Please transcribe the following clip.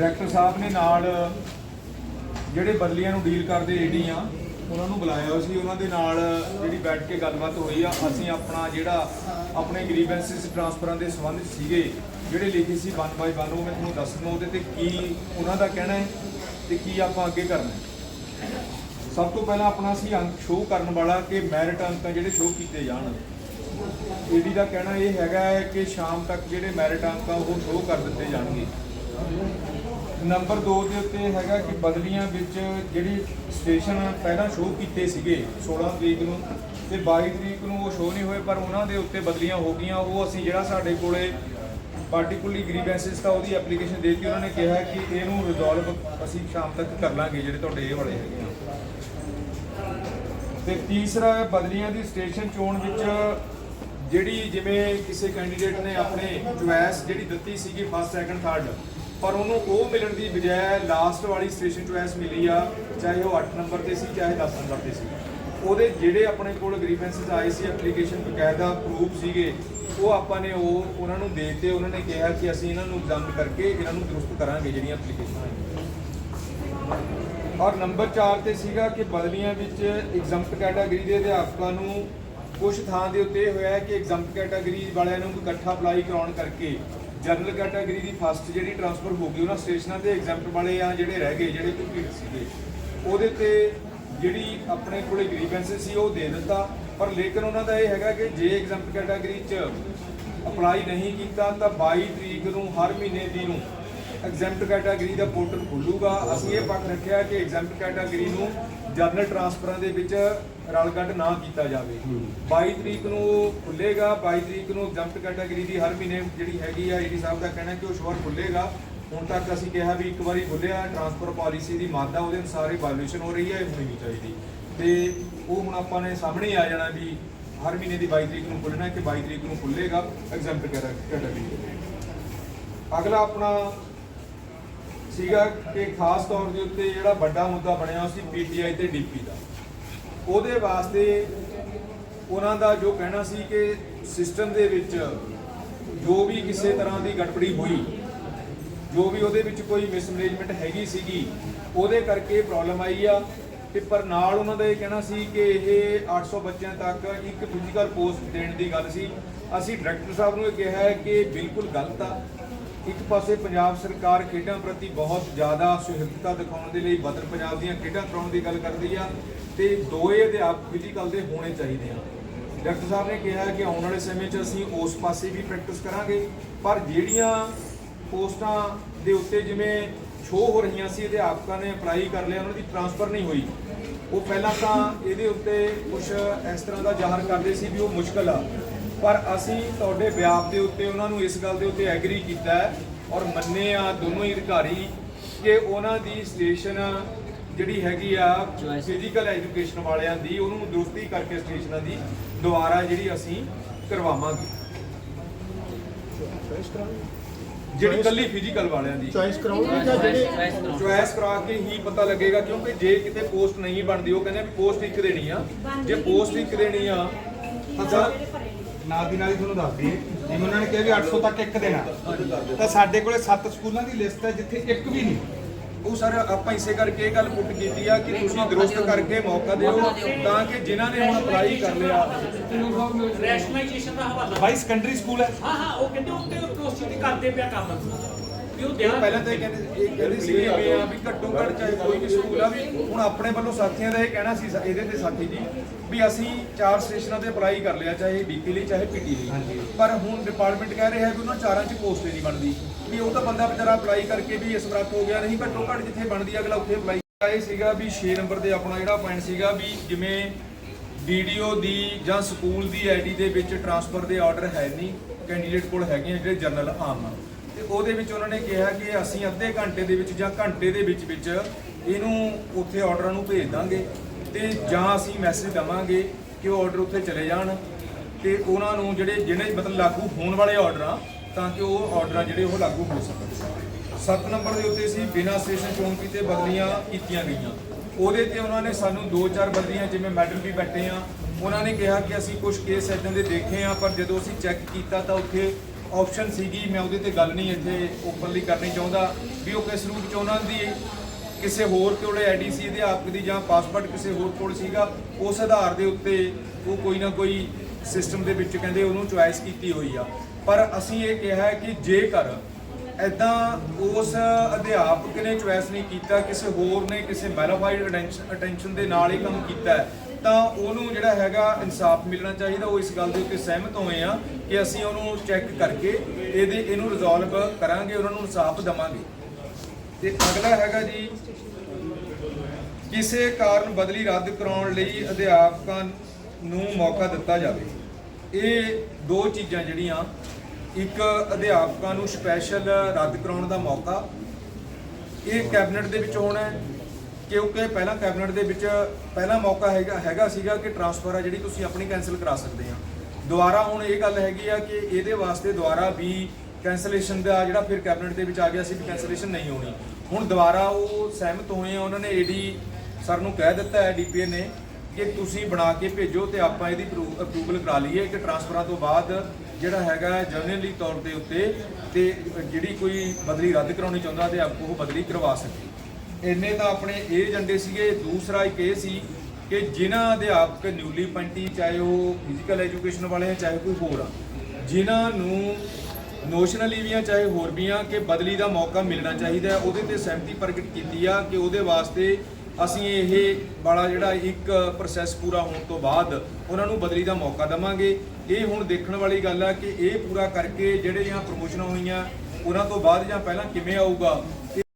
Director ਸਾਹਿਬ ਨੇ ਨਾਲ ਜਿਹੜੇ ਬਦਲੀਆਂ ਨੂੰ ਡੀਲ ਕਰਦੇ ਏਡੀ ਆ, ਉਹਨਾਂ ਨੂੰ ਬੁਲਾਇਆ ਸੀ। ਉਹਨਾਂ ਦੇ ਨਾਲ ਜਿਹੜੀ ਬੈਠ ਕੇ ਗੱਲਬਾਤ ਹੋਈ ਆ, ਅਸੀਂ ਆਪਣਾ ਜਿਹੜਾ ਆਪਣੇ ਗ੍ਰੀਵੈਂਸਿਸ ਟ੍ਰਾਂਸਫਰਾਂ ਦੇ ਸੰਬੰਧ ਸੀਗੇ, ਜਿਹੜੇ ਲਿਖੇ ਸੀ 1 ਬਾਈ 1 ਉਹ ਮੈਂ ਤੁਹਾਨੂੰ ਦੱਸ ਦਵਾਂ ਉਹਦੇ ਤੇ ਕੀ ਉਹਨਾਂ ਦਾ ਕਹਿਣਾ ਹੈ ਤੇ ਕੀ ਆਪਾਂ ਅੱਗੇ ਕਰਨਾ ਹੈ। ਸਭ ਤੋਂ ਪਹਿਲਾਂ ਆਪਣਾ ਸੀ ਅੰਕ ਸ਼ੋਅ ਕਰਨ ਵਾਲਾ ਕਿ ਮੈਰਿਟ ਅੰਕ ਜਿਹੜੇ ਸ਼ੋਅ ਕੀਤੇ ਜਾਣ। ਏਡੀ ਦਾ ਕਹਿਣਾ ਇਹ ਹੈਗਾ ਹੈ ਕਿ ਸ਼ਾਮ ਤੱਕ ਜਿਹੜੇ ਮੈਰਿਟ ਅੰਕ ਆ, ਉਹ ਸ਼ੋਅ ਕਰ ਦਿੱਤੇ ਜਾਣਗੇ। ਨੰਬਰ 2 ਦੇ ਉੱਤੇ ਹੈਗਾ ਕਿ ਬਦਲੀਆਂ ਵਿੱਚ ਜਿਹੜੀ ਸਟੇਸ਼ਨ ਪਹਿਲਾਂ ਸ਼ੋਅ ਕੀਤੇ ਸੀਗੇ 16 ਤਰੀਕ ਨੂੰ ਤੇ 22 ਤਰੀਕ ਨੂੰ ਉਹ ਸ਼ੋਅ ਨਹੀਂ ਹੋਏ, ਪਰ ਉਹਨਾਂ ਦੇ ਉੱਤੇ ਬਦਲੀਆਂ ਹੋ ਗਈਆਂ। ਉਹ ਅਸੀਂ ਜਿਹੜਾ ਸਾਡੇ ਕੋਲੇ ਪਾਰਟਿਕੂਲਰਲੀ ਗ੍ਰੀਵੈਂਸਿਸ ਤਾਂ ਉਹਦੀ ਐਪਲੀਕੇਸ਼ਨ ਦੇਤੀ। ਉਹਨਾਂ ਨੇ ਕਿਹਾ ਕਿ ਇਹਨੂੰ ਰਿਜ਼ੋਲਵ ਅਸੀਂ ਸ਼ਾਮ ਤੱਕ ਕਰ ਲਾਂਗੇ, ਜਿਹੜੇ ਤੁਹਾਡੇ ਇਹ ਵਾਲੇ ਹੈਗੇ ਆ। ਤੇ ਤੀਸਰਾ ਹੈ ਬਦਲੀਆਂ ਦੀ ਸਟੇਸ਼ਨ ਚੋਣ ਵਿੱਚ ਜਿਹੜੀ ਜਿਵੇਂ ਕਿਸੇ ਕੈਂਡੀਡੇਟ ਨੇ ਆਪਣੇ ਚੁਆਇਸ ਜਿਹੜੀ ਦਿੱਤੀ ਸੀਗੀ ਫਸਟ ਸੈਕੰਡ ਥਰਡ ਪਰ ਉਹਨੂੰ ਉਹ ਮਿਲਣ ਦੀ ਬਜਾਏ ਲਾਸਟ ਵਾਲੀ ਸਟੇਸ਼ਨ ਚੁਆਇਸ ਮਿਲੀ ਆ, ਚਾਹੇ ਉਹ 8 ਨੰਬਰ ਤੇ ਸੀ, ਚਾਹੇ 10 ਨੰਬਰ ਤੇ ਸੀ। ਉਹਦੇ ਜਿਹੜੇ ਆਪਣੇ ਕੋਲ ਗ੍ਰੀਵੈਂਸਸ ਆਏ ਸੀ ਐਪਲੀਕੇਸ਼ਨ ਬਕਾਇਦਾ ਪ੍ਰੂਫ ਸੀਗੇ, ਉਹ ਆਪਾਂ ਨੇ ਉਹ ਉਹਨਾਂ ਨੂੰ ਦੇ ਦਿੱਤੇ, ਉਹਨਾਂ ਨੇ ਕਿਹਾ ਕਿ ਅਸੀਂ ਇਹਨਾਂ ਨੂੰ ਐਗਜ਼ਾਮ ਕਰਕੇ ਇਹਨਾਂ ਨੂੰ ਦਰੁਸਤ ਕਰਾਂਗੇ, ਜਿਹੜੀਆਂ ਐਪਲੀਕੇਸ਼ਨਾਂ ਆਈਆਂ। ਔਰ ਨੰਬਰ 4 ਤੇ ਸੀਗਾ ਕਿ ਬਦਲੀਆਂ ਵਿੱਚ ਐਗਜ਼ੈਂਪਟ ਕੈਟਾਗਰੀ ਦੇ ਅਧਿਆਪਕਾਂ ਨੂੰ ਕੁਝ ਥਾਂ ਦੇ ਉੱਤੇ ਇਹ ਹੋਇਆ ਹੈ ਕਿ ਐਗਜ਼ੈਂਪਟ ਕੈਟਾਗਰੀ ਵਾਲਿਆਂ ਨੂੰ ਇਕੱਠਾ ਅਪਲਾਈ ਕਰਾਉਣ ਕਰਕੇ ਜਨਰਲ ਕੈਟਾਗਰੀ ਦੀ ਫਸਟ ਜਿਹੜੀ ਟਰਾਂਸਫਰ ਹੋ ਗਈ, ਉਹਨਾਂ ਸਟੇਸ਼ਨਾਂ ਤੇ ਐਗਜ਼ੈਂਪਟ ਵਾਲੇ ਆ ਜਿਹੜੇ ਰਹਿ ਗਏ, ਜਿਹੜੇ ਭੀੜ ਸੀਗੇ। ਉਹਦੇ ਤੇ ਜਿਹੜੀ ਆਪਣੇ ਕੋਲੇ ਗ੍ਰੀਵੈਂਸਸ ਸੀ, ਉਹ ਦੇ ਦਿੱਤਾ। ਪਰ ਲੇਕਿਨ ਉਹਨਾਂ ਦਾ ਇਹ ਹੈਗਾ ਕਿ ਜੇ ਐਗਜ਼ੈਂਪਟ ਕੈਟਾਗਰੀ 'ਚ ਅਪਲਾਈ ਨਹੀਂ ਕੀਤਾ, ਤਾਂ 22 ਤਰੀਕ ਨੂੰ, ਹਰ ਮਹੀਨੇ ਦੀ ਨੂੰ ਐਗਜ਼ੈਂਪਟ ਕੈਟਾਗਰੀ ਦਾ ਪੋਰਟਲ ਖੁੱਲੂਗਾ। ਅਸੀਂ ਇਹ ਪੱਖ ਰੱਖਿਆ ਕਿ ਐਗਜ਼ੈਂਪਟ ਕੈਟਾਗਰੀ ਨੂੰ ਜਨਰਲ ਟਰਾਂਸਫਰਾਂ ਦੇ ਵਿੱਚ ਰਲਗੱਡ ਨਾ ਕੀਤਾ ਜਾਵੇ। 22 ਤਰੀਕ ਨੂੰ ਖੁੱਲੇਗਾ 22 ਤਰੀਕ ਨੂੰ ਐਗਜ਼ੈਂਪਟ ਕੈਟਾਗਰੀ ਦੀ ਹਰ ਮਹੀਨੇ ਜਿਹੜੀ ਹੈਗੀ ਆ ਈਡੀ ਸਾਹਿਬ ਦਾ ਕਹਿਣਾ ਕਿ ਉਹ ਸ਼ੋਰ ਖੁੱਲੇਗਾ ਹੁਣ ਤੱਕ ਅਸੀਂ ਕਿਹਾ ਵੀ ਇੱਕ ਵਾਰੀ ਖੁੱਲਿਆ ਟਰਾਂਸਫਰ ਪਾਲਿਸੀ ਦੀ ਮਾਦਾ ਉਹਦੇ ਅਨੁਸਾਰ ਹੀ ਵਾਇਓਲੇਸ਼ਨ ਹੋ ਰਹੀ ਹੈ ਇਹ ਹੋਣੀ ਨਹੀਂ ਚਾਹੀਦੀ। ਤੇ ਉਹ ਹੁਣ ਆਪਾਂ ਨੇ ਸਾਹਮਣੇ ਆ ਜਾਣਾ ਵੀ ਹਰ ਮਹੀਨੇ ਦੀ 22 ਤਰੀਕ ਨੂੰ ਖੁੱਲਣਾ ਕਿ 22 ਤਰੀਕ ਨੂੰ ਖੁੱਲੇਗਾ ਐਗਜ਼ੈਂਪਟ ਕੈਟਾਗਰੀ ਅਗਲਾ ਆਪਣਾ ਸੀਗਾ ਕਿ ਖਾਸ ਤੌਰ ਦੇ ਉੱਤੇ ਜਿਹੜਾ ਵੱਡਾ ਮੁੱਦਾ ਬਣਿਆ ਸੀ ਪੀਟੀਆਈ ਤੇ ਡੀਪੀ ਦਾ। ਉਹਦੇ ਵਾਸਤੇ ਉਹਨਾਂ ਦਾ ਜੋ ਕਹਿਣਾ ਸੀ ਕਿ ਸਿਸਟਮ ਦੇ ਵਿੱਚ ਜੋ ਵੀ ਕਿਸੇ ਤਰ੍ਹਾਂ ਦੀ ਗੜਬੜੀ ਹੋਈ, ਜੋ ਵੀ ਉਹਦੇ ਵਿੱਚ ਕੋਈ ਮਿਸਮੈਨੇਜਮੈਂਟ ਹੈਗੀ ਸੀਗੀ, ਉਹਦੇ ਕਰਕੇ ਪ੍ਰੋਬਲਮ ਆਈ ਆ ਤੇ ਪਰ ਨਾਲ ਉਹਨਾਂ ਦਾ ਇਹ ਕਹਿਣਾ ਸੀ ਕਿ ਇਹ 800 ਬੱਚਿਆਂ ਤੱਕ ਇੱਕ ਫਿਜ਼ੀਕਲ ਪੋਸਟ ਦੇਣ ਦੀ ਗੱਲ ਸੀ। ਅਸੀਂ ਡਾਇਰੈਕਟਰ ਸਾਹਿਬ ਨੂੰ ਇਹ ਕਿਹਾ ਹੈ ਕਿ ਬਿਲਕੁਲ ਗਲਤ ਆ। ਇੱਕ ਪਾਸੇ ਪੰਜਾਬ ਸਰਕਾਰ ਖੇਡਾਂ ਪ੍ਰਤੀ ਬਹੁਤ ਜ਼ਿਆਦਾ ਸੁਹਿਰਦਤਾ ਦਿਖਾਉਣ ਦੇ ਲਈ ਬਦਲ ਪੰਜਾਬ ਦੀਆਂ ਖੇਡਾਂ ਕਰਾਉਣ ਦੀ ਗੱਲ ਕਰਦੀ ਆ। ਤੇ ਦੋਏ ਅਧਿਆਪਕ ਫਿਜ਼ੀਕਲ ਦੇ ਹੋਣੇ ਚਾਹੀਦੇ ਆ। ਡਾਕਟਰ ਸਾਹਿਬ ਨੇ ਕਿਹਾ ਕਿ ਆਉਣ ਵਾਲੇ ਸਮੇਂ 'ਚ ਅਸੀਂ ਉਸ ਪਾਸੇ ਵੀ ਪ੍ਰੈਕਟਿਸ ਕਰਾਂਗੇ, ਪਰ ਜਿਹੜੀਆਂ ਪੋਸਟਾਂ ਦੇ ਉੱਤੇ ਜਿਵੇਂ ਸ਼ੋਅ ਹੋ ਰਹੀਆਂ ਸੀ, ਅਧਿਆਪਕਾਂ ਨੇ ਅਪਲਾਈ ਕਰ ਲਿਆ, ਉਹਨਾਂ ਦੀ ਟਰਾਂਸਫਰ ਨਹੀਂ ਹੋਈ। ਉਹ ਪਹਿਲਾਂ ਤਾਂ ਇਹਦੇ ਉੱਤੇ ਕੁਝ ਇਸ ਤਰ੍ਹਾਂ ਦਾ ਜ਼ਾਹਰ ਕਰਦੇ ਸੀ ਵੀ ਉਹ ਮੁਸ਼ਕਲ ਆ। ਪਰ ਅਸੀਂ ਤੁਹਾਡੇ ਵਿਆਪ ਦੇ ਉੱਤੇ ਉਹਨਾਂ ਨੂੰ ਇਸ ਗੱਲ ਦੇ ਉੱਤੇ ਐਗਰੀ ਕੀਤਾ ਔਰ ਮੰਨੇ ਆ ਦੋਨੋਂ ਹੀ ਅਧਿਕਾਰੀ ਕਿ ਉਹਨਾਂ ਦੀ ਸਟੇਸ਼ਨ ਜਿਹੜੀ ਹੈਗੀ ਆ ਫਿਜ਼ੀਕਲ ਐਜੂਕੇਸ਼ਨ ਵਾਲਿਆਂ ਦੀ ਉਹਨੂੰ ਦੁਰਸਤੀ ਕਰਕੇ ਸਟੇਸ਼ਨਾਂ ਦੀ ਦੁਬਾਰਾ ਜਿਹੜੀ ਅਸੀਂ ਕਰਵਾਵਾਂਗੇ। ਜਿਹੜੀ ਕੱਲੀ ਫਿਜ਼ੀਕਲ ਵਾਲਿਆਂ ਦੀ। ਚੋਇਸ ਕਰਾਉਣਗੇ ਜਾਂ ਜਿਹੜੇ ਚੁਆਇਸ ਕਰਾ ਕੇ ਹੀ ਪਤਾ ਲੱਗੇਗਾ ਕਿਉਂਕਿ ਜੇ ਕਿਤੇ ਪੋਸਟ ਨਹੀਂ ਬਣਦੀ ਉਹ ਕਹਿੰਦੇ ਵੀ ਪੋਸਟ ਇੱਕ ਦੇਣੀ ਆ। ਜੇ ਪੋਸਟ ਇੱਕ ਦੇਣੀ ਆ ਤਾਂ ਨਾਲ ਦੀ ਨਾਲ ਹੀ ਤੁਹਾਨੂੰ ਦੱਸ ਦਈਏ ਜਿਵੇਂ ਉਹਨਾਂ ਨੇ ਕਿਹਾ ਵੀ 800 ਤੱਕ ਇੱਕ ਦੇਣਾ ਤਾਂ ਸਾਡੇ ਕੋਲੇ 7 ਸਕੂਲਾਂ ਦੀ ਲਿਸਟ ਹੈ ਜਿੱਥੇ ਇੱਕ ਵੀ ਨਹੀਂ। ਉਹ ਸਰ ਆਪਾਂ ਇਸੇ ਕਰਕੇ ਇਹ ਗੱਲ ਪੁੱਟ ਕੀਤੀ ਆ ਕਿ ਤੁਸੀਂ ਦਰੁਸਤ ਕਰਕੇ ਮੌਕਾ ਦਿਓ ਤਾਂ ਕਿ ਜਿਨ੍ਹਾਂ ਨੇ ਹੁਣ ਅਪਲਾਈ ਕਰ ਲਿਆ। ਰੈਸ਼ਨਲਾਈਜੇਸ਼ਨ ਦਾ ਹਵਾਲਾ। ਬਾਈ ਸੈਕੰਡਰੀ ਸਕੂਲ ਹੈ। ਹਾਂ ਹਾਂ ਉਹ ਕਹਿੰਦੇ ਉੱਤੇ ਚੀਜ਼ ਦੀ ਕਰਦੇ ਪਿਆ ਕੰਮ। ਵੀ ਉਹ ਧਿਆਨ ਪਹਿਲਾਂ ਤਾਂ ਇਹ ਕਹਿੰਦੇ ਇਹ ਕਹਿੰਦੇ ਸੀ ਵੀ ਆ ਵੀ ਘੱਟੋ ਘੱਟ ਚਾਹੇ ਕੋਈ ਵੀ ਸਕੂਲ ਆ ਵੀ ਹੁਣ ਆਪਣੇ ਵੱਲੋਂ ਸਾਥੀਆਂ ਦਾ ਇਹ ਕਹਿਣਾ ਸੀ ਸਾ- ਇਹਦੇ ਤੇ ਸਾਥੀ ਜੀ ਵੀ ਅਸੀਂ ਚਾਰ ਸਟੇਸ਼ਨਾਂ ਤੇ ਅਪਲਾਈ ਕਰ ਲਿਆ ਚਾਹੇ ਬੀਪੀ ਲਈ ਚਾਹੇ ਪੀਟੀ ਲਈ। ਪਰ ਹੁਣ ਡਿਪਾਰਟਮੈਂਟ ਕਹਿ ਰਿਹਾ ਕਿ ਉਹਨਾਂ ਚਾਰਾਂ 'ਚ ਪੋਸਟ ਨਹੀਂ ਬਣਦੀ ਵੀ ਉਹ ਤਾਂ ਬੰਦਾ ਵਿਚਾਰਾ ਅਪਲਾਈ ਕਰਕੇ ਵੀ ਸਮਰੱਥ ਹੋ ਗਿਆ ਨਹੀਂ ਘੱਟੋ ਘੱਟ ਜਿੱਥੇ ਬਣਦੀ ਅਗਲਾ ਉੱਥੇ ਅਪਲਾਈ ਇਹ ਸੀਗਾ ਵੀ 6 ਨੰਬਰ ਤੇ ਆਪਣਾ ਜਿਹੜਾ ਪੁਆਇੰਟ ਸੀਗਾ ਵੀ ਜਿਵੇਂ ਵੀਡੀਓ ਦੀ ਜਾਂ ਸਕੂਲ ਦੀ ਆਈਡੀ ਦੇ ਵਿੱਚ ਟਰਾਂਸਫਰ ਦੇ ਆਰਡਰ ਹੈ ਨਹੀਂ ਕੈਂਡੀਡੇਟ ਕੋਲ ਹੈਗੇ ਆ ਜਿਹੜੇ ਜਨਰਲ ਆਮ ਆ। ਤੇ ਉਹਦੇ ਵਿੱਚ ਉਹਨਾਂ ਨੇ ਕਿਹਾ ਕਿ ਅਸੀਂ ਅੱਧੇ ਘੰਟੇ ਦੇ ਵਿੱਚ ਜਾਂ ਘੰਟੇ ਦੇ ਵਿੱਚ ਵਿੱਚ ਇਹਨੂੰ ਉੱਥੇ ਆਰਡਰਾਂ ਨੂੰ ਭੇਜ ਦਾਂਗੇ ਤੇ ਜਾਂ ਅਸੀਂ ਮੈਸੇਜ ਦਵਾਂਗੇ ਕਿ ਉਹ ਆਰਡਰ ਉੱਥੇ ਚਲੇ ਜਾਣ ਤੇ ਉਹਨਾਂ ਨੂੰ ਜਿਹੜੇ ਜਿਹੜੇ ਮਤਲਬ ਲਾਗੂ ਹੋਣ ਵਾਲੇ ਆਰਡਰ ਆ, ਤਾਂ ਕਿ ਉਹ ਆਰਡਰਾਂ ਜਿਹੜੇ ਉਹ ਲਾਗੂ ਹੋ ਸਕਣ। 7 ਨੰਬਰ ਦੇ ਉੱਤੇ ਸੀ, ਬਿਨਾਂ ਸਟੇਸ਼ਨ ਚੌਂਕੀ ਕੀਤੇ ਬਦਲੀਆਂ ਕੀਤੀਆਂ ਗਈਆਂ। ਉਹਦੇ ਤੇ ਉਹਨਾਂ ਨੇ ਸਾਨੂੰ ਦੋ ਚਾਰ ਬਦਲੀਆਂ, ਜਿਵੇਂ ਮੈਡਲ ਵੀ ਬੈਠੇ ਆ, ਉਹਨਾਂ ਨੇ ਕਿਹਾ ਕਿ ਅਸੀਂ ਕੁਝ ਕੇਸ ਇਦਾਂ ਦੇ ਦੇਖੇ ਆ, ਪਰ ਜਦੋਂ ਅਸੀਂ ਚੈੱਕ ਕੀਤਾ ਤਾਂ ਉੱਥੇ ਆਪਸ਼ਨ ਸੀਗੀ, ਮੈਂ ਉਹਦੇ ਤੇ ਗੱਲ ਨਹੀਂ ਇੱਥੇ ਓਪਨਲੀ ਕਰਨੀ ਚਾਹੁੰਦਾ, ਵੀ ਉਹ ਕਿਸ ਰੂਪ ਚ ਉਹਨਾਂ ਦੀ ਕਿਸੇ ਹੋਰ ਕੋਲੇ ਐਡੀਸੀ ਅਧਿਆਪਕ ਦੀ ਜਾਂ ਪਾਸਪੋਰਟ ਕਿਸੇ ਹੋਰ ਕੋਲ ਸੀਗਾ, ਉਸ ਆਧਾਰ ਦੇ ਉੱਤੇ ਉਹ ਕੋਈ ਨਾ ਕੋਈ ਸਿਸਟਮ ਦੇ ਵਿੱਚ ਕਹਿੰਦੇ ਉਹਨੂੰ ਚੁਆਇਸ ਕੀਤੀ ਹੋਈ ਆ। ਪਰ ਅਸੀਂ ਇਹ ਕਿਹਾ ਕਿ ਜੇਕਰ ਐਦਾਂ ਉਸ ਅਧਿਆਪਕ ਨੇ ਚੁਆਇਸ ਨਹੀਂ ਕੀਤਾ, ਕਿਸੇ ਹੋਰ ਨੇ ਕਿਸੇ ਮੈਲਾਫਾਈਡ ਅਟੈਂਸ਼ਨ ਦੇ ਨਾਲ ਇਹ ਕੰਮ ਕੀਤਾ ਤਾਂ ਉਹਨੂੰ ਜਿਹੜਾ ਹੈਗਾ ਇਨਸਾਫ ਮਿਲਣਾ ਚਾਹੀਦਾ। ਉਹ ਇਸ ਗੱਲ ਦੇ ਉੱਤੇ ਸਹਿਮਤ ਹੋਏ ਆ ਕਿ ਅਸੀਂ ਉਹਨੂੰ ਚੈੱਕ ਕਰਕੇ ਇਹਦੇ, ਇਹਨੂੰ ਰਿਜ਼ੋਲਵ ਕਰਾਂਗੇ, ਉਹਨਾਂ ਨੂੰ ਇਨਸਾਫ ਦਵਾਂਗੇ। ਤੇ ਅਗਲਾ ਹੈਗਾ ਜੀ, ਕਿਸੇ ਕਾਰਨ ਬਦਲੀ ਰੱਦ ਕਰਾਉਣ ਲਈ ਅਧਿਆਪਕਾਂ ਨੂੰ ਮੌਕਾ ਦਿੱਤਾ ਜਾਵੇ। ਇਹ ਦੋ ਚੀਜ਼ਾਂ ਜਿਹੜੀਆਂ ਇੱਕ ਅਧਿਆਪਕਾਂ ਨੂੰ ਸਪੈਸ਼ਲ ਰੱਦ ਕਰਾਉਣ ਦਾ ਮੌਕਾ। ਇਹ ਕੈਬਨਿਟ ਦੇ ਵਿੱਚ ਹੋਣਾ ਹੈ, ਕਿਉਂਕਿ ਪਹਿਲਾਂ ਕੈਬਨਿਟ ਦੇ ਵਿੱਚ ਪਹਿਲਾ ਮੌਕਾ ਹੈਗਾ ਹੈਗਾ ਸੀਗਾ ਕਿ ਟਰਾਂਸਫਰ ਆ ਜਿਹੜੀ ਤੁਸੀਂ ਆਪਣੀ ਕੈਨਸਲ ਕਰਾ ਸਕਦੇ ਆ। ਦੁਬਾਰਾ ਹੁਣ ਇਹ ਗੱਲ ਹੈਗੀ ਆ ਕਿ ਇਹਦੇ ਵਾਸਤੇ ਦੁਬਾਰਾ ਵੀ ਕੈਂਸਲੇਸ਼ਨ ਦਾ ਜਿਹੜਾ ਫਿਰ ਕੈਬਨਿਟ ਦੇ ਵਿੱਚ ਆ ਗਿਆ ਸੀ ਵੀ ਕੈਂਸਲੇਸ਼ਨ ਨਹੀਂ ਹੋਣੀ। ਹੁਣ ਦੁਬਾਰਾ ਉਹ ਸਹਿਮਤ ਹੋਏ ਆ, ਉਹਨਾਂ ਨੇ ਏਡੀ ਸਰ ਨੂੰ ਕਹਿ ਦਿੱਤਾ ਹੈ ਡੀਪੀਏ ਨੇ। ਕਿ ਤੁਸੀਂ ਬਣਾ ਕੇ ਭੇਜੋ ਤੇ ਆਪਾਂ ਇਹਦੀ ਅਪਰੂਵਲ ਕਰਾ ਲਈਏ। ਕਿ ਟਰਾਂਸਫਰਾਂ ਤੋਂ ਬਾਅਦ ਜਿਹੜਾ ਹੈਗਾ ਜਰਨਲੀ ਤੌਰ ਦੇ ਉੱਤੇ ਤੇ ਜਿਹੜੀ ਕੋਈ ਬਦਲੀ ਰੱਦ ਕਰਾਉਣੀ ਚਾਹੁੰਦਾ ਤੇ ਆਪ ਉਹ ਬਦਲੀ ਕਰਵਾ ਸਕੇ ਇੰਨੇ ਤਾਂ ਆਪਣੇ ਇਹ ਏਜੰਡੇ ਸੀਗੇ। ਦੂਸਰਾ ਇੱਕ ਇਹ ਸੀ ਕਿ ਜਿਨ੍ਹਾਂ ਅਧਿਆਪਕ ਨਿਊਲੀ ਪੰਟੀ ਚਾਹੇ ਉਹ ਫਿਜ਼ੀਕਲ ਐਜੂਕੇਸ਼ਨ ਵਾਲੇ ਆ, ਚਾਹੇ ਕੋਈ ਹੋਰ ਆ, ਜਿਨ੍ਹਾਂ ਨੂੰ ਨੋਸ਼ਨਲੀ ਵੀ ਆ, ਚਾਹੇ ਹੋਰ ਵੀ ਆ, ਕਿ ਬਦਲੀ ਦਾ ਮੌਕਾ ਮਿਲਣਾ ਚਾਹੀਦਾ ਉਹਦੇ ਤੇ ਸਹਿਮਤੀ ਪ੍ਰਗਟ ਕੀਤੀ ਆ ਕਿ ਉਹਦੇ ਵਾਸਤੇ ਅਸੀਂ ਇਹ ਵਾਲਾ ਜਿਹੜਾ ਇੱਕ ਪ੍ਰੋਸੈਸ ਪੂਰਾ ਹੋਣ ਤੋਂ ਬਾਅਦ ਉਹਨਾਂ ਨੂੰ ਬਦਲੀ ਦਾ ਮੌਕਾ ਦਵਾਂਗੇ। ਇਹ ਹੁਣ ਦੇਖਣ ਵਾਲੀ ਗੱਲ ਆ ਕਿ ਇਹ ਪੂਰਾ ਕਰਕੇ ਜਿਹੜੇ ਜਾਂ ਪ੍ਰਮੋਸ਼ਨਾਂ ਹੋਈਆਂ, ਉਹਨਾਂ ਤੋਂ ਬਾਅਦ ਜਾਂ ਪਹਿਲਾਂ ਕਿਵੇਂ ਆਊਗਾ?